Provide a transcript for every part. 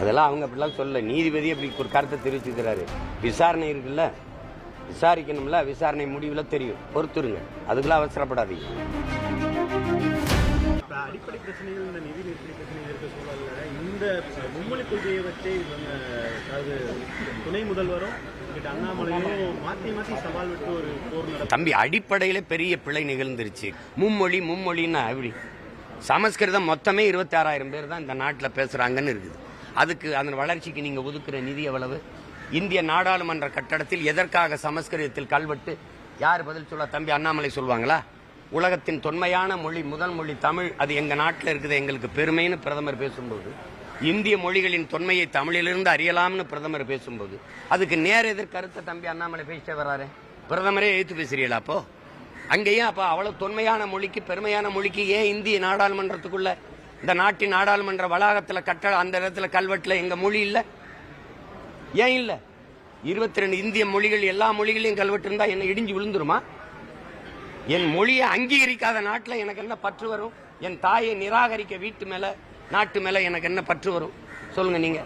அதெல்லாம் அவங்க அப்படிலாம் சொல்ல நீதிபதி அப்படி ஒரு கருத்தை தெரிவிச்சுக்கிறாரு. விசாரணை இருக்குல்ல? விசாரிக்கணும்ல? விசாரணை முடிவில் தெரியும். பொறுத்துருங்க. அதுக்கெல்லாம் அவசரப்படாதீங்க. இப்ப அடிப்படை பிரச்சனைகள் இந்த நிதி நெருக்கடி பிரச்சனைகள் இருக்க சூழல்ல இந்த மும்மொழி கொள்கையை வச்சு இவங்க அதாவது துணை முதல்வரும் தம்பி அடிப்படையில் பெரிய பிழை நிகழ்ந்துருச்சு. மும்மொழி மும்மொழின்னா எப்படி? சமஸ்கிருதம் மொத்தமே இருபத்தாறாயிரம் பேர் தான் இந்த நாட்டில் பேசுகிறாங்கன்னு இருக்குது. அதுக்கு அதன் வளர்ச்சிக்கு நீங்கள் ஒதுக்குற நிதி எவ்வளவு? இந்திய நாடாளுமன்ற கட்டடத்தில் எதற்காக சமஸ்கிருதத்தில் கல்வெட்டு யார் பதில் சொல்ல தம்பி அண்ணாமலை சொல்லுவாங்களா? உலகத்தின் தொன்மையான மொழி முதல் மொழி தமிழ். அது எங்கள் நாட்டில் இருக்குது எங்களுக்கு பெருமைன்னு பிரதமர் பேசும்போது. இந்திய மொழிகளின் தொன்மையை தமிழிலிருந்து அறியலாம்னு பிரதமர் பேசும்போது. அதுக்கு நேர் எதிர் கருத்தை தம்பி அண்ணாமலை பேசிட்டே வர்றாரு. பிரதமரே எழுத்து பேசுறீங்களா அப்போ? அங்கேயும் அப்போ அவ்வளவு தொன்மையான மொழிக்கு பெருமையான மொழிக்கு ஏன் இந்திய நாடாளுமன்றத்துக்குள்ள இந்த நாட்டின் நாடாளுமன்ற வளாகத்தில் கட்டட அந்த இடத்துல கல்வெட்டில் எங்க மொழி இல்லை? ஏன் இல்லை? இருபத்தி ரெண்டு இந்திய மொழிகள் எல்லா மொழிகளையும் கல்வெட்டு இருந்தா என்ன இடிஞ்சு விழுந்துருமா? என் மொழியை அங்கீகரிக்காத நாட்டில் எனக்கு என்ன பற்று வரும்? என் தாயை நிராகரிக்க வீட்டு மேல நாட்டு மேல எனக்கு என்ன பற்று வரும்? சொல்லுங்க நீங்க.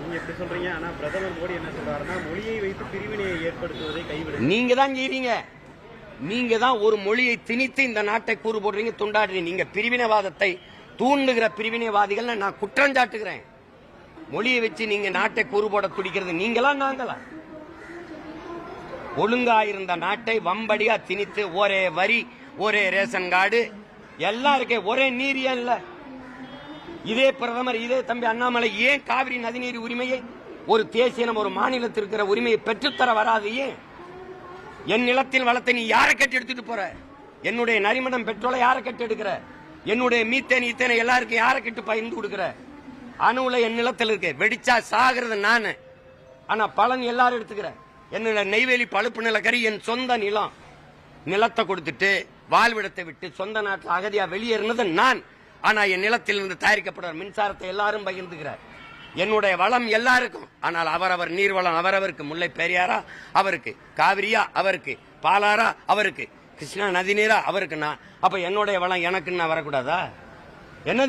நீங்க எப்படி சொல்றீங்க? ஆனா பிரதமர் மோடி என்ன சொல்றாருன்னா மொழியை வைத்து பிரிவினையை ஏற்படுத்துவதை கைவிடு நீங்க தான் செய்றீங்க. நீங்க தான் ஒரு மொழியை திணித்து இந்த நாட்டை கூறு போடுறீங்க துண்டாடுறீங்க. நீங்க பிரிவினைவாதத்தை தூண்டுகிற பிரிவினைவாதிகள் நான் குற்றஞ்சாட்டுகிறேன் மொழியை வச்சு நீங்க நாட்டை கூறு போட துடிக்கிறது நீங்களா நாங்களா ஒழுங்கா இருந்த நாட்டை வம்படியா திணித்து ஒரே வரி ஒரே ரேஷன் கார்டு எல்லாம் இருக்கே ஒரே நீர் ஏன் இல்ல? இதே பிரதமர் இதே தம்பி அண்ணாமலை ஏன் காவிரி நதிநீர் உரிமையை ஒரு தேசியம் ஒரு மாநிலத்தில் இருக்கிற உரிமையை பெற்றுத்தர வராது ஏன்? என் நிலத்தில் வளத்தை நீ யாரை கட்டி எடுத்துட்டு போற? என்னுடைய நரிமணம் பெட்ரோலை யாரை கட்டி எடுக்கிற? என்னுடைய மீத்தேன் ஈத்தேனை எல்லாருக்கும் யாரை கட்டு பகிர்ந்து கொடுக்கிற? அணுவுல என் நிலத்தில் இருக்கு. வெடிச்சா சாகிறது நான். ஆனா பலன் எல்லாரும் எடுத்துக்கிற. என்னோட நெய்வேலி பழுப்பு நிலக்கரி என் சொந்த நிலம். நிலத்தை கொடுத்துட்டு வாழ்விடத்தை விட்டு சொந்த நாட்டில் அகதியா வெளியேறினது நான். ஆனா என் நிலத்தில் இருந்து தயாரிக்கப்படுற மின்சாரத்தை எல்லாரும் பகிர்ந்துக்கிறார் என்னுடைய வளம் எல்லாருக்கும். ஆனால் அவரவர் நீர்வளம் அவரவருக்கு முல்லை பெரியாரா? அவருக்கு. காவிரியா? அவருக்கு. பாலாரா? அவருக்கு. கிருஷ்ணா நதி நீரா அவருக்குண்ணா. அப்ப என்னுடைய வளம் எனக்குன்னா வரக்கூடாதா? என்னது